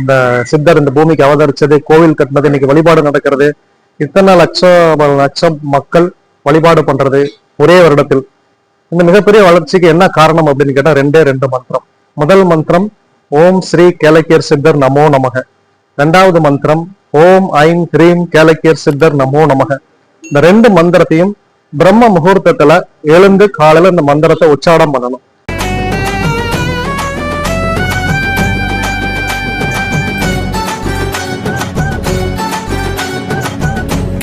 இந்த சித்தர் இந்த பூமிக்கு அவதரிச்சது கோவில் கட்டினது இன்னைக்கு வழிபாடு நடக்கிறது. இத்தனை லட்சம் லட்சம் மக்கள் வழிபாடு பண்றது ஒரே வருடத்தில். இந்த மிகப்பெரிய வளர்ச்சிக்கு என்ன காரணம் அப்படின்னு கேட்டா ரெண்டே ரெண்டு மந்திரம். முதல் மந்திரம் ஓம் ஸ்ரீ கேலக்கியர் சித்தர் நமோ நமக. ரெண்டாவது மந்திரம் ஓம் ஐம் ஹ்ரீம் கேலக்கியர் சித்தர் நமோ நமக. இந்த ரெண்டு மந்திரத்தையும் பிரம்ம முகூர்த்தத்துல எழுந்து காலையில இந்த மந்திரத்தை உச்சாரம் பண்ணணும்.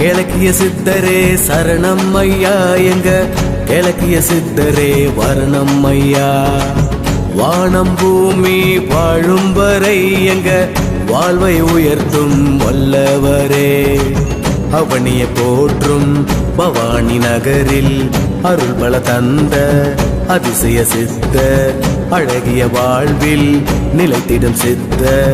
கிழக்கிய சித்தரே சரணம் ஐயா எங்க? கிழக்கிய சித்தரே வரணம் ஐயா. வானம் பூமி வாழும் வரை எங்க? வாழ்வை உயர்த்தும் வல்லவரே. அவனிய போற்றும் பவானி நகரில் அருள் பல தந்த அதிசய சித்த அழகிய வாழ்வில் நிலைத்திடும் சித்த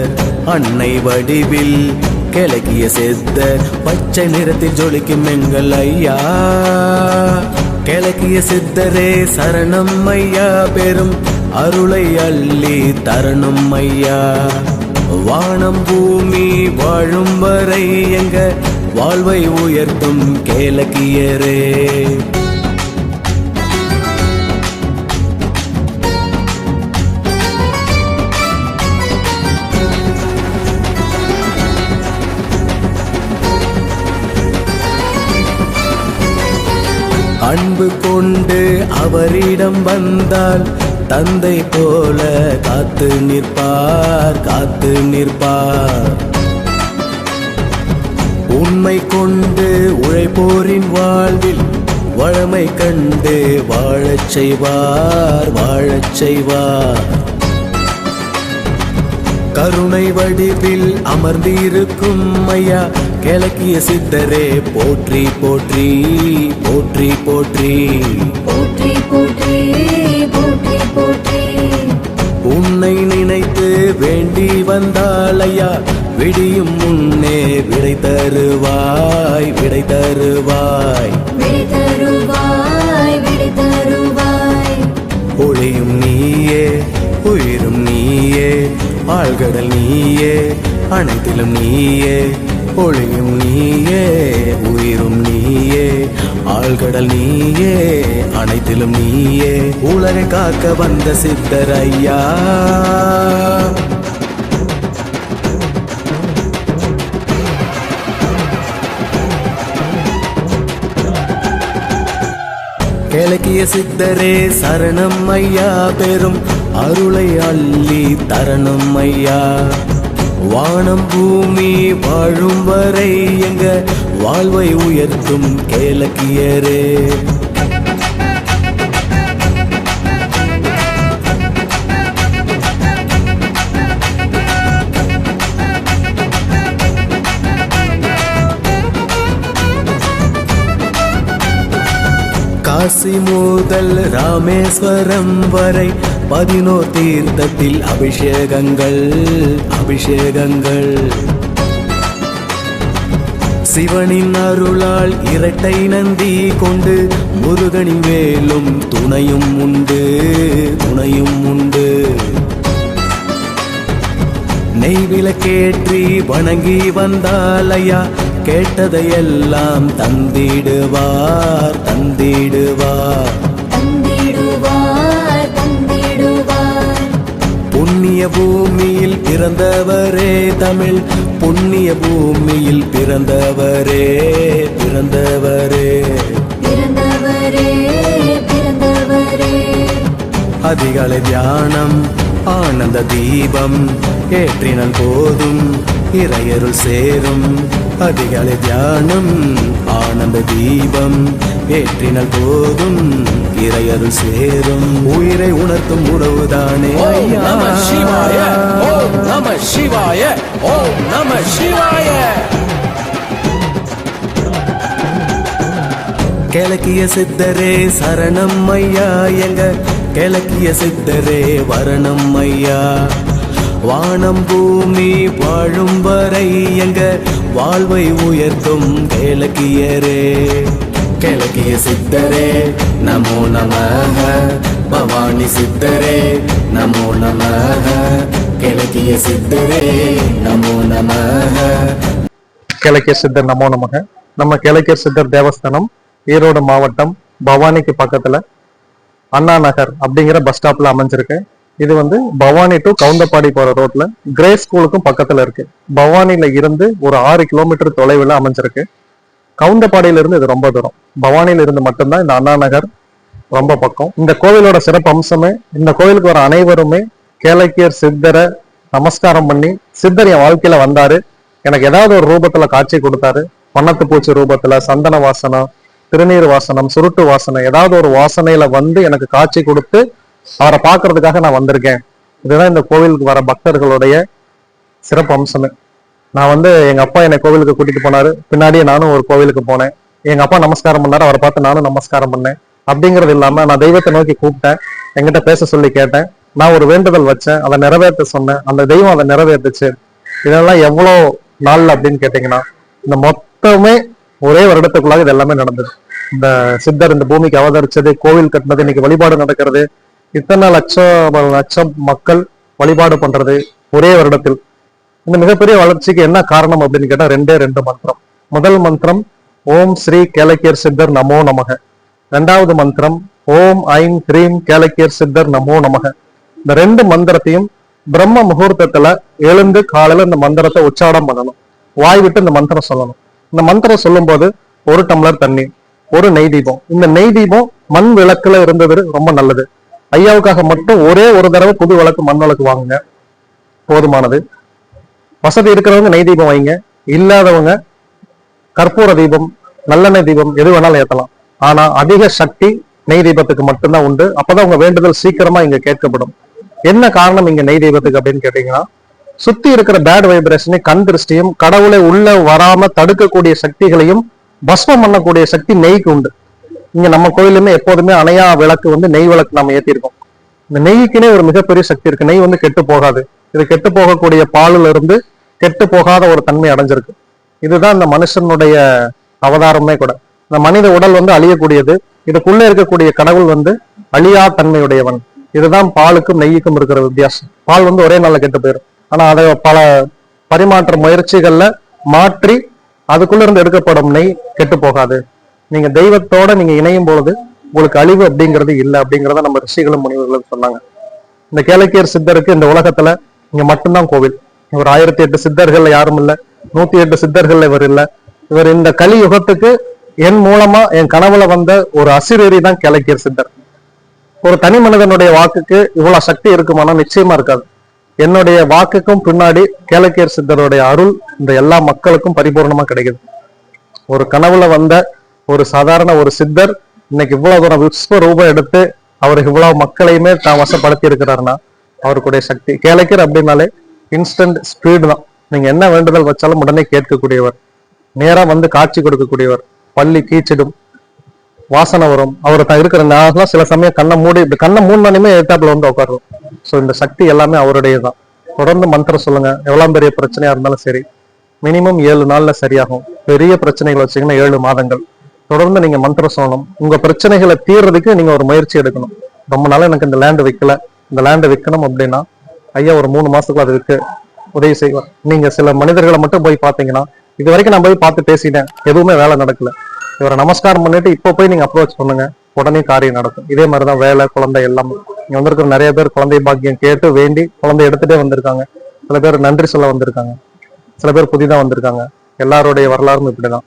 அன்னை வடிவில் கிழக்கிய சித்தர் பச்சை நிறத்தில் ஜொலிக்கும் எங்கள் ஐயா. கிழக்கிய சித்தரே சரணம் ஐயா பெரும் அருளை அள்ளி தரணும் ஐயா. வானம் பூமி வாழும் வரை எங்க வாழ்வை உயர்த்தும் கேலக்கியரே. அன்பு கொண்டு அவரிடம் வந்தால் தந்தை போல காத்து நிற்பார் காத்து நிற்பார். உண்மை கொண்டு உழைப்போரின் வாழ்வில் வளமை கண்டு வாழச் செய்வார் வாழச் செய்வார். கருணை வடிவில் அமர்ந்திருக்கும் ஐயா கிழக்கிய சித்தரே போற்றி போற்றி போற்றி போற்றி. போற்றி போற்றி போற்றி போற்றி. உன்னை நினைத்து வேண்டி வந்தால் ஐயா விடியும் முன்னே விடை தருவாய் விடை தருவாய். விடை தருவாய் விடை தருவாய். ஒளியும் நீயே உயிரும் நீயே ஆழ்கடல் நீயே அனைத்திலும் நீயே. ஒளியும் நீயே உயிரும் நீயே ஆழ்கடல் நீயே அனைத்திலும் நீயே. உலகை காக்க வந்த சித்தர் ஐயா. கிழக்கிய சித்தரே சரணம் ஐயா பெரும் அருளை அள்ளி தரணும் ஐயா. வானம் பூமி வாழும் வரை எங்க வாழ்வை உயர்த்தும் கேலக்கியரே காசி முதல் ராமேஸ்வரம் வரை பதினோர் தீர்த்தத்தில் அபிஷேகங்கள் அபிஷேகங்கள். சிவனின் அருளால் இரட்டை நந்தி கொண்டு முருகனின் மேலும் துணையும் உண்டு துணையும் உண்டு. நெய் விளக்கேற்றி வணங்கி வந்தாலையா கேட்டதையெல்லாம் தந்திடுவார் தந்திடுவார். புண்ணிய பூமியில் பிறந்தவரே தமிழ். புண்ணிய பூமியில் பிறந்தவரே பிறந்தவரே. பிறந்தவரே பிறந்தவரே. அதிகாலை தியானம் ஆனந்த தீபம் ஏற்றினால் போதும் இறையருள் சேரும். அதிகாலை தியானம் ஆனந்த தீபம் ஏற்றினால் போதும் இறையருள் சேரும். உயிரை உணர்த்தும் உணவுதானே. ஓம் நம சிவாய ஓம் நம சிவாய ஓம் நம சிவாய. கிழக்கிய சித்தரே சரணம் ஐயா எங்க? கிழக்கிய சித்தரே வரணம் ஐயா. வானம் பூமி வாழும் வரை எங்க வாழ்வை உயர்த்தும் கிழக்கியரே கிழக்கிய சித்தரே நமோ நமக பவானி சித்தரே நமோ நமக கிழக்கிய சித்தரே கேளக்கிய சித்தர் நமோ நமக நம்ம கிழக்கியர் சித்தர் தேவஸ்தானம் ஈரோடு மாவட்டம் பவானிக்கு பக்கத்துல அண்ணா நகர் அப்படிங்கிற பஸ் ஸ்டாப்ல அமைஞ்சிருக்கு. இது வந்து பவானி டு கவுந்தப்பாடி போற ரோட்ல கிரே ஸ்கூலுக்கும் பக்கத்துல இருக்கு. பவானில இருந்து ஒரு ஆறு கிலோமீட்டர் தொலைவில் அமைஞ்சிருக்கு. கவுந்தப்பாடியில இருந்து இது ரொம்ப தூரம். பவானியில இருந்து மட்டும்தான் இந்த அண்ணா நகர் ரொம்ப பக்கம். இந்த கோவிலோட சிறப்பு அம்சமே இந்த கோவிலுக்கு வர அனைவருமே கேளக்கியர் சித்தரை நமஸ்காரம் பண்ணி சித்தர் என் வாழ்க்கையில வந்தாரு. எனக்கு ஏதாவது ஒரு ரூபத்துல காட்சி கொடுத்தாரு. வண்ணத்து பூச்சி ரூபத்துல சந்தன வாசனம் திருநீர் வாசனம் சுருட்டு வாசனை ஏதாவது ஒரு வாசனையில வந்து எனக்கு காட்சி கொடுத்து அவரை பார்க்கறதுக்காக நான் வந்திருக்கேன். இதுதான் இந்த கோவிலுக்கு வர பக்தர்களுடைய சிறப்பு அம்சமே. நான் வந்து எங்க அப்பா என்னை கோவிலுக்கு கூட்டிட்டு போனாரு. பின்னாடியே நானும் ஒரு கோவிலுக்கு போனேன். எங்க அப்பா நமஸ்காரம் பண்ணாரு. அவரை பார்த்து நானும் நமஸ்காரம் பண்ணேன். அப்படிங்கிறது இல்லாம நான் தெய்வத்தை நோக்கி கூப்பிட்டேன். என்கிட்ட பேச சொல்லி கேட்டேன். நான் ஒரு வேண்டுதல் வச்சேன். அதை நிறைவேற்ற சொன்னேன். அந்த தெய்வம் அதை நிறைவேற்றுச்சு. இதெல்லாம் எவ்வளோ நாள் அப்படின்னு கேட்டீங்கன்னா இந்த மொத்தமே ஒரே வருடத்துக்குள்ளாக இது எல்லாமே நடந்தது. இந்த சித்தர் இந்த பூமிக்கு அவதரிச்சது கோவில் கட்டினது இன்னைக்கு வழிபாடு நடக்கிறது இத்தனை லட்சம் லட்சம் மக்கள் வழிபாடு பண்றது ஒரே வருடத்தில். இந்த மிகப்பெரிய வளர்ச்சிக்கு என்ன காரணம் அப்படின்னு கேட்டா ரெண்டே ரெண்டு மந்திரம். முதல் மந்திரம் ஓம் ஸ்ரீ கேலக்கியர் சித்தர் நமோ நமக. ரெண்டாவது மந்திரம் ஓம் ஐம் கிரீம் கேலக்கியர் சித்தர் நமோ நமக. இந்த ரெண்டு மந்திரத்தையும் பிரம்ம முகூர்த்தத்துல எழுந்து காலையில இந்த மந்திரத்தை உச்சாடம் பண்ணணும். வாய் விட்டு இந்த மந்திரம் சொல்லணும். இந்த மந்திரம் சொல்லும்போது ஒரு டம்ளர் தண்ணி ஒரு நெய் தீபம். இந்த நெய் தீபம் மண் விளக்குல இருந்தது ரொம்ப நல்லது. ஐயாவுக்காக மட்டும் ஒரே ஒரு தடவை புது விளக்கு மண் விளக்கு வாங்குங்க. போதுமானது. வசதி இருக்கிறவங்க நெய் தீபம் வைங்க. இல்லாதவங்க கற்பூர தீபம் நல்லெண்ணெய் தீபம் எது வேணாலும் ஏத்தலாம். ஆனா அதிக சக்தி நெய் தீபத்துக்கு மட்டும்தான் உண்டு. அப்பதான் உங்க வேண்டுதல் சீக்கிரமா இங்க கேட்கப்படும். என்ன காரணம் இங்க நெய் தீபத்துக்கு அப்படின்னு கேட்டீங்கன்னா சுத்தி இருக்கிற பேட் வைப்ரேஷனை கண் திருஷ்டியும் கடவுளை உள்ள வராம தடுக்கக்கூடிய சக்திகளையும் பஸ்மம் பண்ணக்கூடிய சக்தி நெய்க்கு உண்டு. இங்க நம்ம கோயிலுமே எப்போதுமே அணையா விளக்கு வந்து நெய் விளக்கு நம்ம ஏத்திருக்கோம். இந்த நெய்க்குனே ஒரு மிகப்பெரிய சக்தி இருக்கு. நெய் வந்து கெட்டு போகாது. இது கெட்டு போகக்கூடிய பாலில் இருந்து கெட்டு போகாத ஒரு தன்மை அடைஞ்சிருக்கு. இதுதான் இந்த மனுஷனுடைய அவதாரமே கூட. இந்த மனித உடல் வந்து அழியக்கூடியது. இதுக்குள்ள இருக்கக்கூடிய கடவுள் வந்து அழியா தன்மையுடையவன். இதுதான் பாலுக்கும் நெய்யுக்கும் இருக்கிற வித்தியாசம். பால் வந்து ஒரே நாளில் கெட்டு போயிடும் ஆனா அதை பல பரிமாற்ற முயற்சிகள்ல மாற்றி அதுக்குள்ள இருந்து எடுக்கப்படும் நெய் கெட்டு போகாது. நீங்க தெய்வத்தோட நீங்க இணையும் பொழுது உங்களுக்கு அழிவு அப்படிங்கிறது இல்லை அப்படிங்கிறத நம்ம ரிஷிகளும் முனிவர்களும் சொன்னாங்க. இந்த கேளக்கியர் சித்தருக்கு இந்த உலகத்துல இங்க மட்டும்தான் கோவில். இவர் ஆயிரத்தி எட்டு சித்தர்கள்ல யாரும் இல்ல. நூத்தி எட்டு சித்தர்கள்ல இவர் இல்ல. இவர் இந்த கலி யுகத்துக்கு என் மூலமா என் கனவுல வந்த ஒரு அசிரேரி தான் கேளக்கியர் சித்தர். ஒரு தனி மனிதனுடைய வாக்குக்கு இவ்வளவு சக்தி இருக்குமானா நிச்சயமா இருக்காது. என்னுடைய வாக்குக்கும் பின்னாடி கேளக்கியர் சித்தருடைய அருள் இந்த எல்லா மக்களுக்கும் பரிபூர்ணமா கிடைக்குது. ஒரு கனவுல வந்த ஒரு சாதாரண ஒரு சித்தர் இன்னைக்கு இவ்வளவு தூரம் விஸ்வ ரூபம் எடுத்து அவர் இவ்வளவு மக்களையுமே தான் வசப்படுத்தி இருக்கிறாருன்னா அவருக்குடைய சக்தி. கேளைக்கர் அப்படின்னாலே இன்ஸ்டன்ட் ஸ்பீடு தான். நீங்க என்ன வேண்டுதல் வச்சாலும் உடனே கேட்கக்கூடியவர். நேரா வந்து காட்சி கொடுக்கக்கூடியவர். பள்ளி கீச்சிடும். வாசனை வரும். அவர் தான் இருக்கிற நான்லாம் சில சமயம் கண்ணை மூடி இப்படி கண்ணை மூணுமே எத்தாப்புல வந்து உட்காருவோம். ஸோ இந்த சக்தி எல்லாமே அவருடைய தான். தொடர்ந்து மந்திரம் சொல்லுங்க. எவ்வளவு பெரிய பிரச்சனையா இருந்தாலும் சரி. மினிமம் ஏழு நாள்ல சரியாகும். பெரிய பிரச்சனைகள் வச்சீங்கன்னா ஏழு மாதங்கள். தொடர்ந்து நீங்க மந்திர சொல்லணும் உங்க பிரச்சனைகளை தீர்றதுக்கு நீங்க ஒரு முயற்சி எடுக்கணும். ரொம்ப நாளா எனக்கு இந்த லேண்ட் விற்கல இந்த லேண்ட் விற்கணும் அப்படின்னா ஐயா ஒரு மூணு மாசத்துக்குள்ள அது விற்கு உதவி செய்வார். நீங்க சில மனிதர்களை மட்டும் போய் பாத்தீங்கன்னா இது வரைக்கும் நான் போய் பார்த்து பேசிட்டேன். எதுவுமே வேலை நடக்கல. இவரை நமஸ்காரம் பண்ணிட்டு இப்போ போய் நீங்க அப்ரோச் பண்ணுங்க. உடனே காரியம் நடக்கும். இதே மாதிரிதான் வேலை குழந்தை எல்லாமே. இங்க வந்திருக்கிற நிறைய பேர் குழந்தை பாக்கியம் கேட்டு வேண்டி குழந்தை எடுத்துட்டே வந்திருக்காங்க. சில பேர் நன்றி சொல்ல வந்திருக்காங்க. சில பேர் புதிதாக வந்திருக்காங்க. எல்லாருடைய வரலாறும் இப்படிதான்.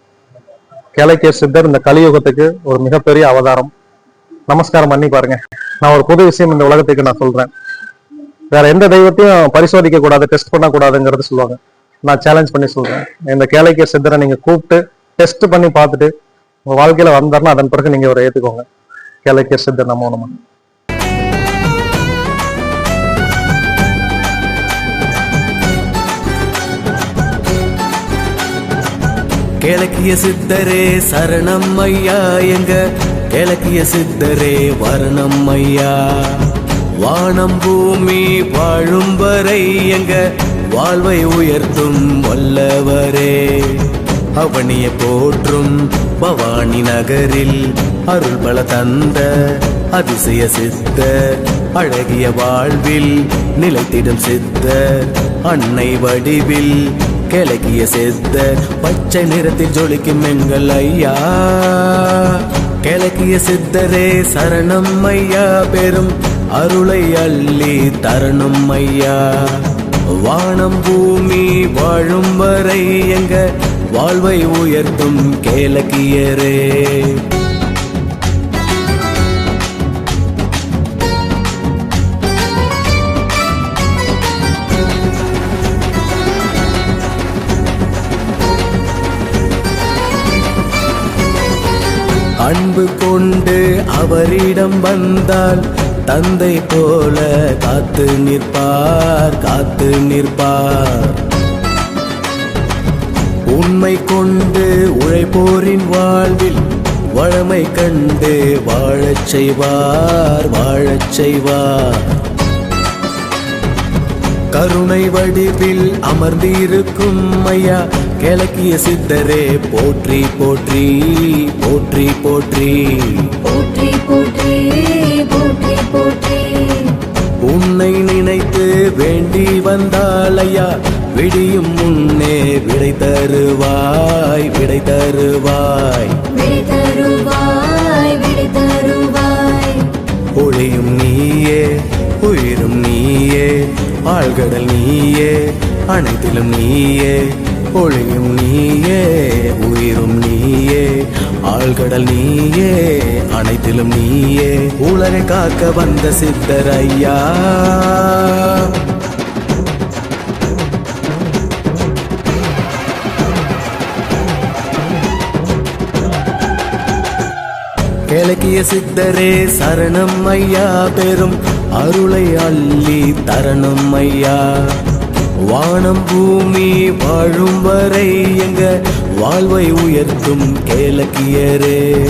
கேளைக்கே சித்தர் இந்த கலியுகத்துக்கு ஒரு மிகப்பெரிய அவதாரம். நமஸ்காரம் பண்ணி பாருங்க. நான் ஒரு புது விஷயம் இந்த உலகத்துக்கு நான் சொல்றேன். வேற எந்த தெய்வத்தையும் பரிசோதிக்க கூடாது டெஸ்ட் பண்ண கூடாதுங்கிறது சொல்லுவாங்க. நான் சேலஞ்ச் பண்ணி சொல்றேன். இந்த கேளைக்கே சித்தரை நீங்க கூப்பிட்டு டெஸ்ட் பண்ணி பார்த்துட்டு உங்க வாழ்க்கையில வந்தாருன்னா அதன் பிறகு நீங்க ஒரு ஏத்துக்கோங்க. கேளைக்கே சித்தர் நம்ம நம்ம கிழக்கிய சித்தரே சரணம் ஐயா எங்க? கிழக்கிய சித்தரே வரணம் ஐயா. வானம் பூமி வாழும் வரை எங்க? வாழ்வை உயர்த்தும் வல்லவரே. அவனிய போற்றும் பவானி நகரில் அருள் பல தந்த அதிசய சித்த அழகிய வாழ்வில் நிலைத்திடும் சித்த அன்னை வடிவில் கிழக்கிய சித்த பச்சை நிறத்தில் ஜொலிக்கும் எங்கள் ஐயா. கிழக்கிய சித்தரே சரணம் ஐயா. பெரும் அருளை அள்ளி தரணும் ஐயா. வானம் பூமி வாழும் வரை எங்க வாழ்வை உயர்த்தும் கேலக்கியரே அவரிடம் வந்தால் தந்தை போல காத்து நிற்பார் காத்து நிற்பார். உண்மை கொண்டு உழைப்போரின் வாழ்வில் வளமை கண்டு வாழச் செய்வார் வாழச் செய்வார். கருணை வடிவில் அமர்ந்திருக்கும் ஐயா கிழக்கிய சித்தரே போற்றி போற்றி போற்றி போற்றி. போற்றி போற்றி போற்றி உன்னை நினைத்து வேண்டி வந்தால் ஐயா விடியும் முன்னே விடை தருவாய் விடை தருவாய். விடை தருவாய் விடை தருவாய். ஒளியும் நீயே உயிரும் நீயே ஆழ்கடல் நீயே அனைத்திலும் நீயே. ஒளியும் நீயே உயிரும் நீயே ஆழ்கடல் நீயே அனைத்திலும் நீயே உலகை காக்க வந்த சித்தர் ஐயா. கிழக்கிய சித்தரே சரணம் ஐயா பெரும் அருளை அள்ளி தரணும் ஐயா. வானம் பூமி வாழும் வரை எங்க வாழ்வை உயர்த்தும் கேலக்கியரே.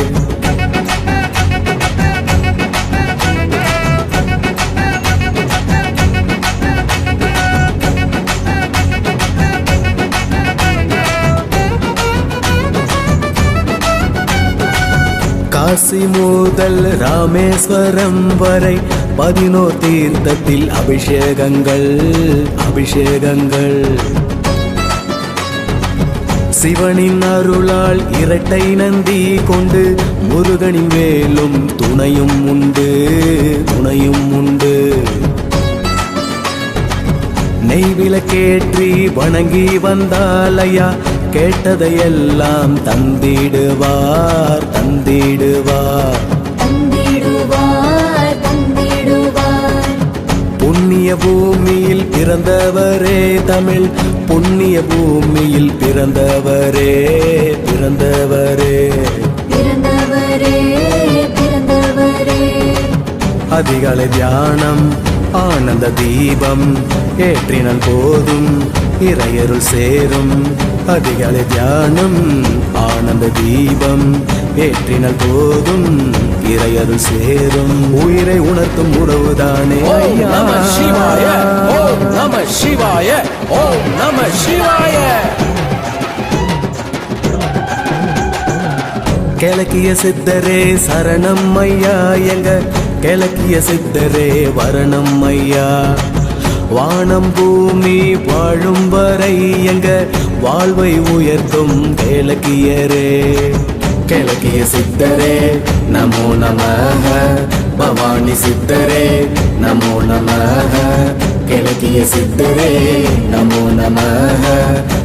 காசி முதல் ராமேஸ்வரம் வரை பதினோர் தீர்த்தத்தில் அபிஷேகங்கள் அபிஷேகங்கள். சிவனின் அருளால் இரட்டை நந்தி கொண்டு முருகனின் வேலும் துணையும் உண்டு துணையும் உண்டு. நெய் விளக்கேற்றி வணங்கி வந்தாலையா கேட்டதையெல்லாம் தந்திடுவார் தந்திடுவார். புண்ணிய பூமியில் பிறந்தவரே தமிழ் புண்ணிய பூமியில் பிறந்தவரே பிறந்தவரே. பிறந்தவரே பிறந்தவரே. அதிகாலை தியானம் ஆனந்த தீபம் ஏற்றினால் போதும் இறையருள் சேரும். அதிகாலை தியானம் ஆனந்த தீபம் ஏற்றினால் போதும் இறையருள் சேரும். உயிரை உணர்த்தும் ஐயா. நம சிவாய ஓம் நம சிவாய ஓம் நம சிவாய. கிழக்கிய சித்தரே சரணம் ஐயா எங்க கிழக்கிய சித்தரே வரணம் ஐயா. வானம் பூமி வாழும் வரை எங்க வாழ்வை உயர்த்தும் கேலக்கியரே கிழக்கிய சித்தரே நமோ நமக பவானி சித்தரே நமோ நமக கிழக்கிய சித்தரே நமோ நமக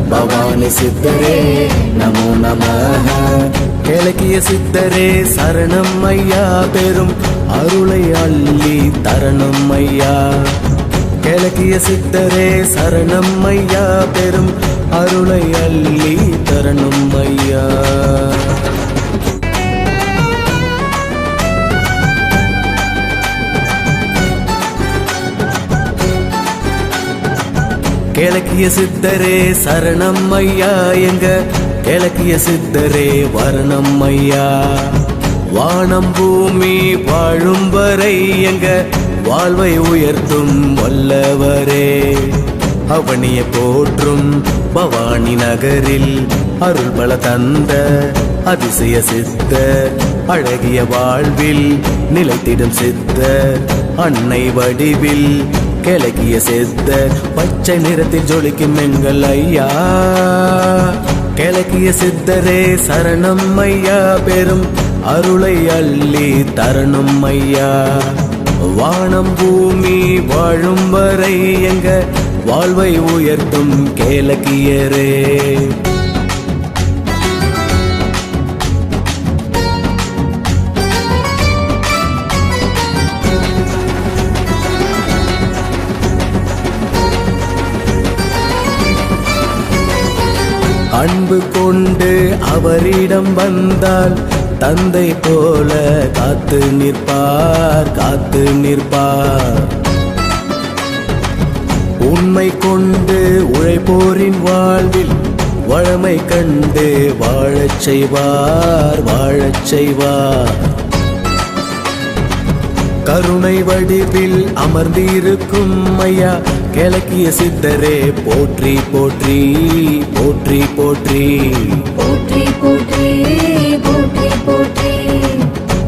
பவானி சித்தரே நமோ நமக கிழக்கிய சித்தரே சரணம் ஐயா. பெரும் அருளை அள்ளி தரணம் ஐயா. கிழக்கிய சித்தரே சரணம் ஐயா. பெரும் அருளை அள்ளி தரணும் ஐயா. கிழக்கிய சித்தரே சரணம் ஐயா எங்க? கிழக்கிய சித்தரே வரணம் ஐயா. வானம் பூமி வாழும் வரை எங்க? வாழ்வை உயர்த்தும் வல்லவரே. அவனிய போற்றும் பவானி நகரில் அருள் பல தந்த அதிசய சித்த அழகிய வாழ்வில் நிலைத்திடும் சித்த அன்னை வடிவில் கிழக்கிய சித்த பச்சை நிறத்தில் ஜொலிக்கும் எங்கள் ஐயா. கிழக்கிய சித்தரே சரணம் ஐயா பெரும் அருளை அள்ளி தரணும் ஐயா. வானம் பூமி வாழும் வரை எங்க வாழ்வை உயர்த்தும் கேலக்கியரே அன்பு கொண்டு அவரிடம் வந்தால் தந்தை போல காத்து நிற்பார் காத்து நிற்பார். உண்மை கொண்டு உழைப்போரின் வாழ்வில் வளமை கண்டு வாழச் செய்வார் வாழச் செய்வார். கருணை வடிவில் அமர்ந்திருக்கும் ஐயா கிழக்கிய சித்தரே போற்றி போற்றி போற்றி போற்றி. போற்றி போற்றி போற்றி போற்றி.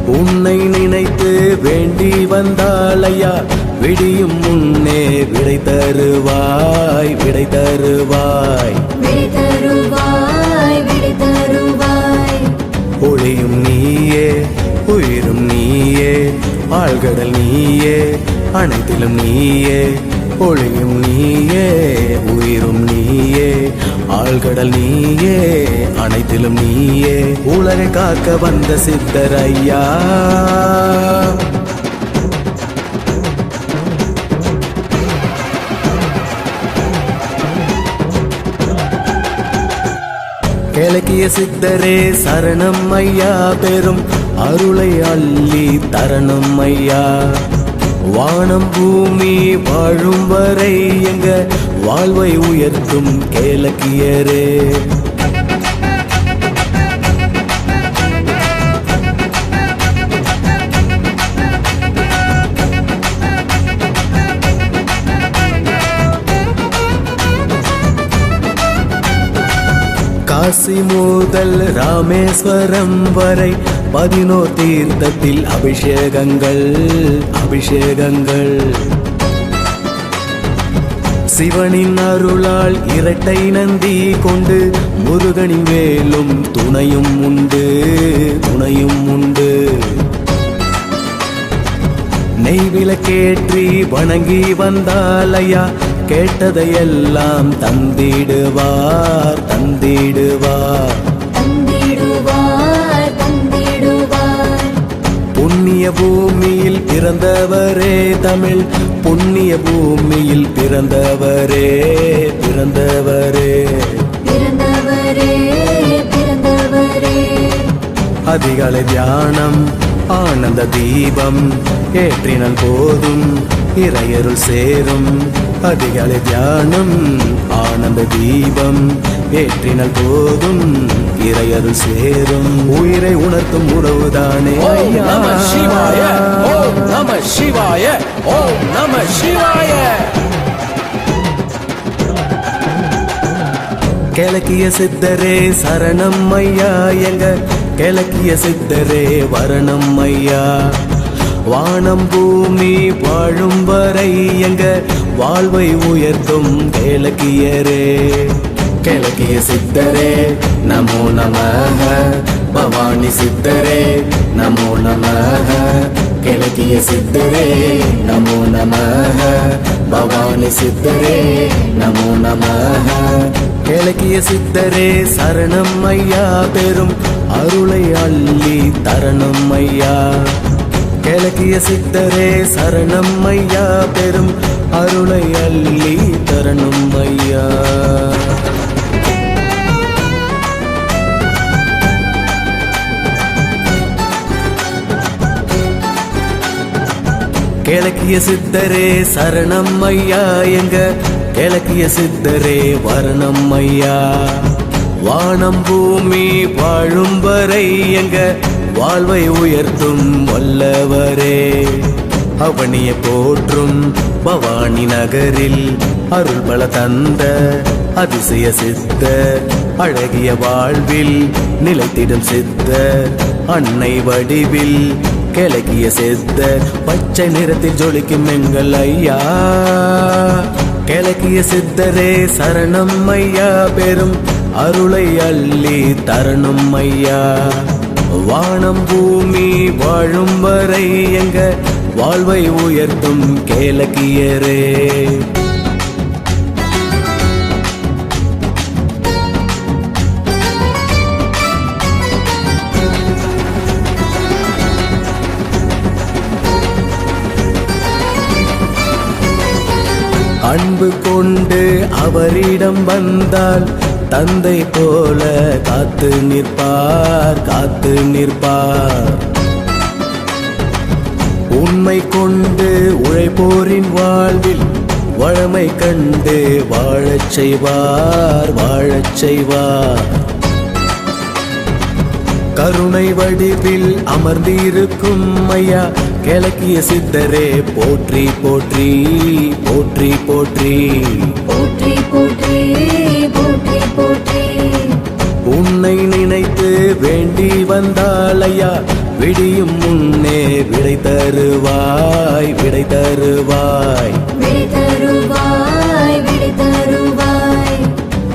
உன்னை நினைத்து வேண்டி வந்தால் ஐயா விடியும் முன்னே விடை தருவாய் விடை தருவாய். ஒளியும் நீயே உயிரும் நீயே ஆழ்கடல் நீயே அனைத்திலும் நீயே. ஒளியும் நீயே உயிரும் நீயே ஆழ்கடல் நீயே அனைத்திலும் நீயே. உலகை காக்க வந்த சித்தர் ஐயா. கேலக்கிய சித்தரே சரணம் ஐயா பெரும் அருளை அள்ளி தரணம் ஐயா. வானம் பூமி வாழும் வரை எங்க வாழ்வை உயர்த்தும் கேலக்கியரே காசி முதல் ராமேஸ்வரம் வரை பதினோர் தீர்த்தத்தில் அபிஷேகங்கள் அபிஷேகங்கள். சிவனின் அருளால் இரட்டை நந்தி கொண்டு முருகனின் வேலும் துணையும் உண்டு துணையும் உண்டு. நெய் விளக்கேற்றி வணங்கி வந்தாலையா கேட்டதையெல்லாம் தந்திடுவார் தந்திடுவார். புண்ணிய பூமியில் பிறந்தவரே தமிழ் புண்ணிய பூமியில் பிறந்தவரே பிறந்தவரே. பிறந்தவரே பிறந்தவரே. அதிகாலை தியானம் ஆனந்த தீபம் ஏற்றினல் போதும் இறையருள் சேரும். அதிகாலை தியானம் ஆனந்த தீபம் ஏற்றினல் போதும் இறையருள் சேரும். உயிரை உணர்த்தும் ஐயா நம சிவாய ஓம் நம சிவாய ஓம் நம சிவாய. கிழக்கிய சித்தரே சரணம் ஐயா எங்க? கிழக்கிய சித்தரே வரணம் ஐயா. வானம் பூமி வாழும் வரை எங்க வாழ்வை உயர்த்தும் கேளக்கியரே. கிழக்கிய சித்தரே நமோ நமக பவானி சித்தரே நமோ நமக கிழக்கிய சித்தரே நமோ நமக பவானி சித்தரே நமோ நமக கிழக்கிய சித்தரே சரணம் ஐயா. பெரும் அருளை அள்ளி தரணும் ஐயா. கிழக்கிய சித்தரே சரணம் ஐயா பெரும் அருளை அள்ளி தரணும் ஐயா. கிழக்கிய சித்தரே சரணம் ஐயா எங்க கிழக்கிய சித்தரே வரணம் ஐயா. வானம் பூமி வாழும் வரை எங்க வாழ்வை உயர்த்தும் வல்லவரே. அவனிய போற்றும் பவானி நகரில் அருள் பல தந்த அதிசய சித்த அழகிய வாழ்வில் நிலைத்திடும் சித்த அன்னை வடிவில் கிழக்கிய சித்த பச்சை நிறத்தில் ஜொலிக்கும் எங்கள் ஐயா. கிழக்கிய சித்தரே சரணம் ஐயா பெரும் அருளை அள்ளி தரணும் ஐயா. வானம் பூமி வாழும் வரை எங்க வாழ்வை உயர்த்தும் கேலக்கியரே அன்பு கொண்டு அவரிடம் வந்தால் தந்தை போல காத்து நிற்பார் காத்து நிற்பார். உண்மை கொண்டு உழைப்போரின் வாழ்வில் வளமை கண்டு வாழச் செய்வார் வாழச் செய்வார். கருணை வடிவில் அமர்ந்திருக்கும் ஐயா கிழக்கிய சித்தரே போற்றி போற்றி போற்றி போற்றி போற்றி. வேண்டி வந்தால் ஐயா விடியும் முன்னே விடை தருவாய் விடை தருவாய்.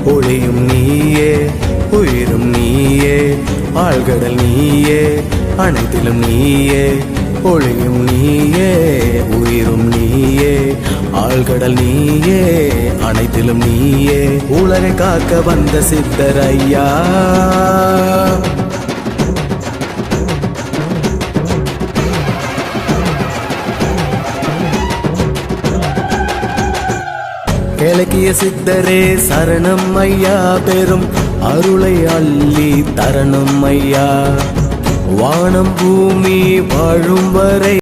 ஒளியும் நீயே உயிரும் நீயே ஆழ்கடல் நீயே அனைத்திலும் நீயே. ஒளியும் நீயே உயிரும் நீயே ஆழ்கடல் நீயே அனைத்திலும் நீயே. உலகை காக்க வந்த சித்தர் ஐயா. கிழக்கிய சித்தரே சரணம் ஐயா பெரும் அருளை அள்ளி தரணும் ஐயா. வானம் பூமி வாழும் வரை